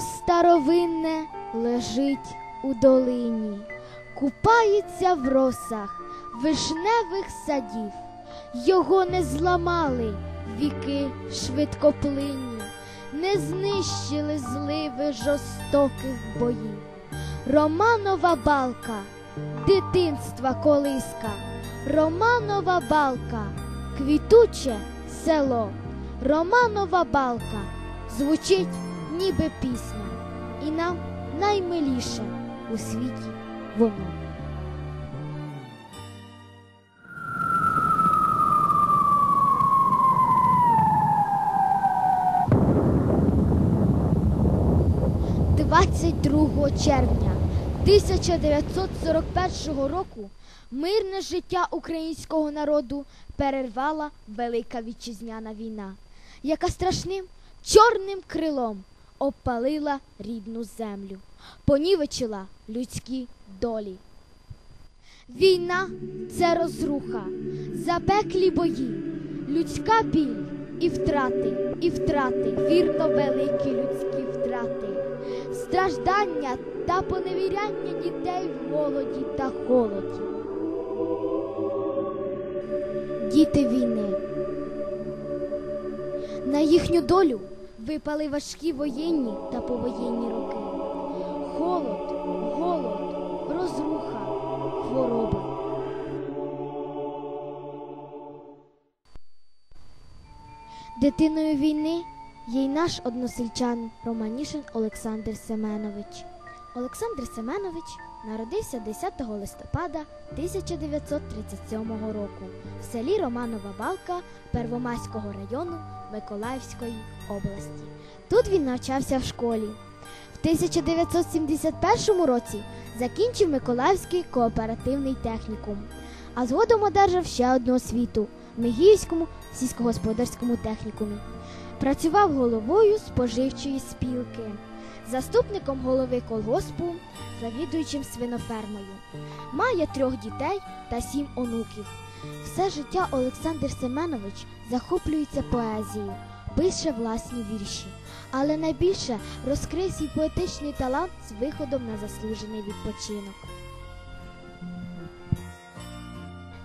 старовинне лежить у долині, купається в росах вишневих садів, його не зламали віки швидкоплинні, не знищили зливи жорстоких боїв. Романова балка, дитинства колиска, Романова балка, квітуче село, Романова балка звучить ніби пісня, і нам наймиліше у світі воно. Двадцять червня 1941 року мирне життя українського народу перервала Велика Вітчизняна війна, яка страшним чорним крилом обпалила рідну землю, понівечила людські долі. Війна це розруха, запеклі бої, людська біль і втрати, і втрати, вірно великі людські втрати, страждання та поневіряння дітей в голоді та холоді. Діти війни. На їхню долю випали важкі воєнні та повоєнні роки. Холод, голод, розруха, хвороби. Дитиною війни є й наш односельчан Романішин Олександр Семенович. Олександр Семенович народився 10 листопада 1937 року в селі Романова Балка Первомайського району Миколаївської області. Тут він навчався в школі. В 1971 році закінчив Миколаївський кооперативний технікум, а згодом одержав ще одну освіту в Мегіївському сільськогосподарському технікумі. Працював головою споживчої спілки, заступником голови колгоспу, завідуючим свинофермою. Має трьох дітей та сім онуків. Все життя Олександр Семенович захоплюється поезією, пише власні вірші, але найбільше розкрив свій поетичний талант з виходом на заслужений відпочинок.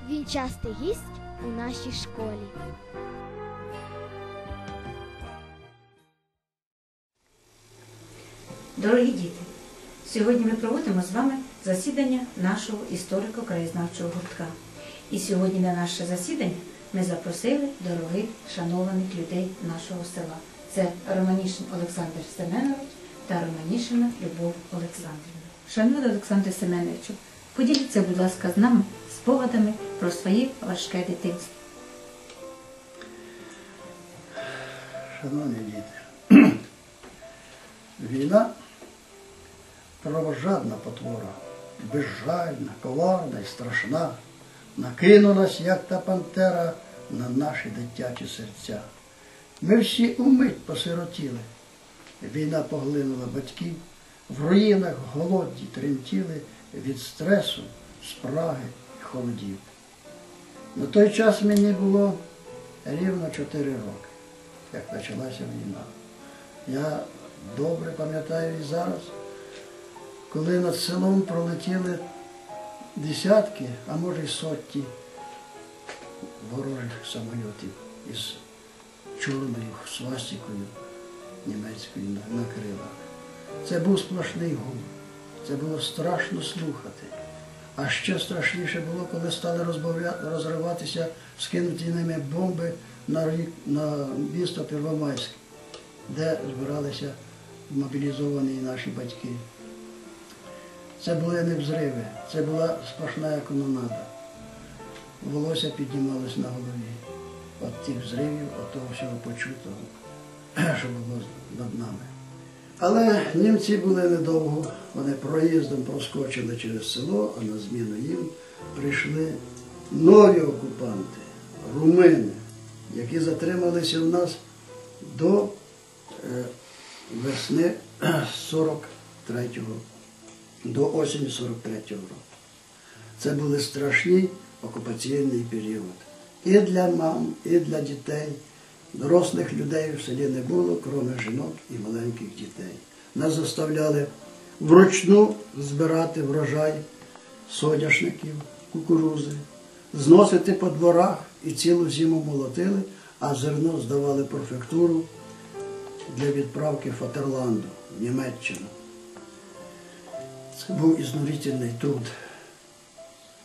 Він частий гість у нашій школі. Дорогі діти, сьогодні ми проводимо з вами засідання нашого історико-краєзнавчого гуртка. І сьогодні на наше засідання ми запросили дорогих шанованих людей нашого села. Це Романішин Олександр Семенович та Романішина Любов Олександрівна. Шановний Олександр Семеновичу, поділіться, будь ласка, з нами спогадами про своє важке дитинство. Шановні діти, війна кровожадна потвора, безжальна, коварна і страшна, накинулась, як та пантера, на наші дитячі серця. Ми всі умить посиротіли. Війна поглинула батьків, в руїнах голодні тремтіли від стресу, спраги і холодів. На той час мені було рівно чотири роки, як почалася війна. Я добре пам'ятаю і зараз, коли над селом пролетіли десятки, а може й сотні ворожих самольотів із чорною свастикою німецькою на, крилах. Це був сплошний гул. Це було страшно слухати. А ще страшніше було, коли стали розриватися скинуті ними бомби на, на місто Первомайське, де збиралися мобілізовані наші батьки. Це були не взриви, це була сплошна канонада. Волосся піднімалось на голові від тих взривів, від того всього почутого, що було над нами. Але німці були недовго, вони проїздом проскочили через село, а на зміну їм прийшли нові окупанти, румини, які затрималися в нас до е, весни 43-го, до осені 43-го року. Це були страшні окупаційний період. І для мам, і для дітей. Дорослих людей в селі не було, крім жінок і маленьких дітей. Нас заставляли вручну збирати врожай соняшників, кукурузи, зносити по дворах і цілу зиму молотили, а зерно здавали префектуру для відправки Фатерланду, в Німеччину. Це був ізнурительний труд.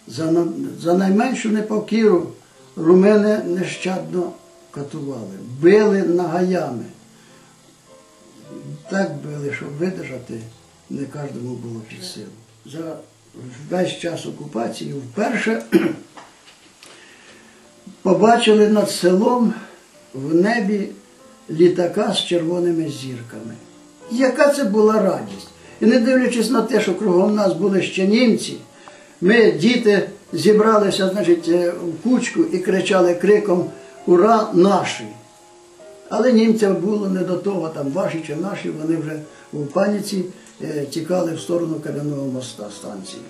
За, за найменшу непокіру румени нещадно катували, били нагаями. Так били, щоб видержати, не кожному було під силу. За весь час окупації вперше побачили над селом в небі літака з червоними зірками. Яка це була радість! І не дивлячись на те, що кругом нас були ще німці, ми, діти, зібралися значить, е, в кучку і кричали криком Ура наші! Але німцям було не до того, там ваші чи наші, вони вже у паніці е, тікали в сторону Кам'яного моста станції.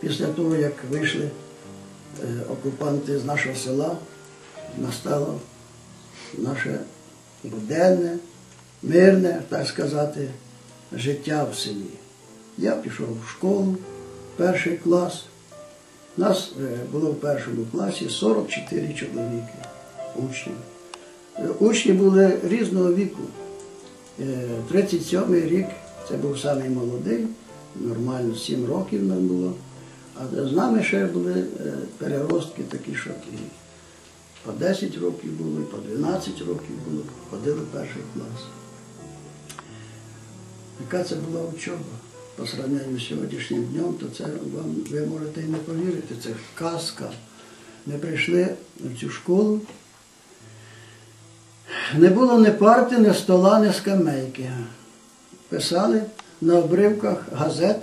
Після того, як вийшли е, окупанти з нашого села, настало наше буденне, мирне, так сказати, життя в селі. Я пішов в школу, перший клас. Нас е, було в першому класі 44 чоловіки, учнів. Е, Учні були різного віку. Е, 37-й рік це був самий молодий, нормально 7 років нам було. А з нами ще були е, переростки такі, що по 10 років було, по 12 років було, ходили перший клас. Яка це була учоба по сравненню з сьогоднішнім днем, то це вам ви можете і не повірити, це казка. Ми прийшли в цю школу. Не було ні парти, ні стола, ні скамейки. Писали на обривках газет,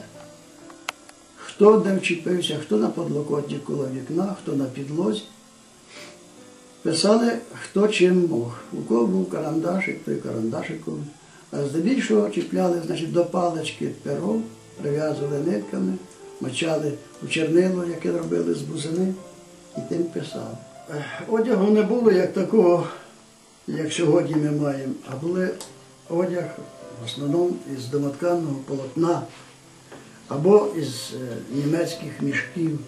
хто де вчепився, хто на подлокотні коло вікна, хто на підлозі. Писали, хто чим мог. У кого був карандашик, той карандашиком. А здебільшого чіпляли значить, до палички перо, прив'язували нитками, мочали у чернило, яке робили з бузини, і тим писали. Одягу не було як такого, як сьогодні ми маємо, а були одяг в основному із домотканного полотна або із е, німецьких мішків.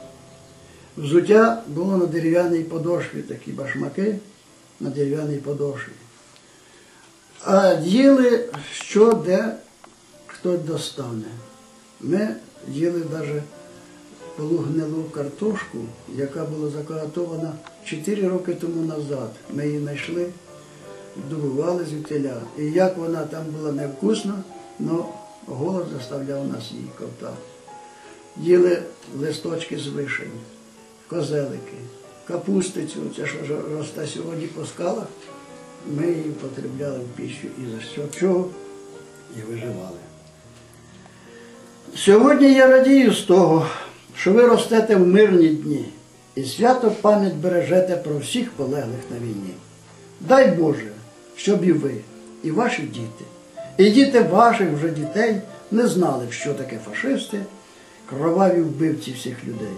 Взуття було на дерев'яній подошві, такі башмаки на дерев'яній подошві. А їли що де хто достане. Ми їли навіть полугнилу картошку, яка була закатована 4 роки тому назад. Ми її знайшли, добували звідтиля. І як вона там була невкусна, але голод заставляв нас її ковтати. Їли листочки з вишень, козелики, капустицю, це що росте сьогодні по скалах. Ми її потребляли в пищу і за що чого і виживали. Сьогодні я радію з того, що ви ростете в мирні дні і свято пам'ять бережете про всіх полеглих на війні. Дай Боже, щоб і ви, і ваші діти, і діти ваших вже дітей не знали, що таке фашисти, кроваві вбивці всіх людей.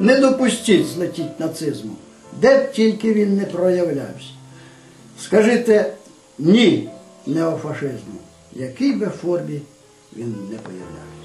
Не допустіть злетіть нацизму, де б тільки він не проявлявся. Скажите ні неофашизму, який би формі він не появлявся.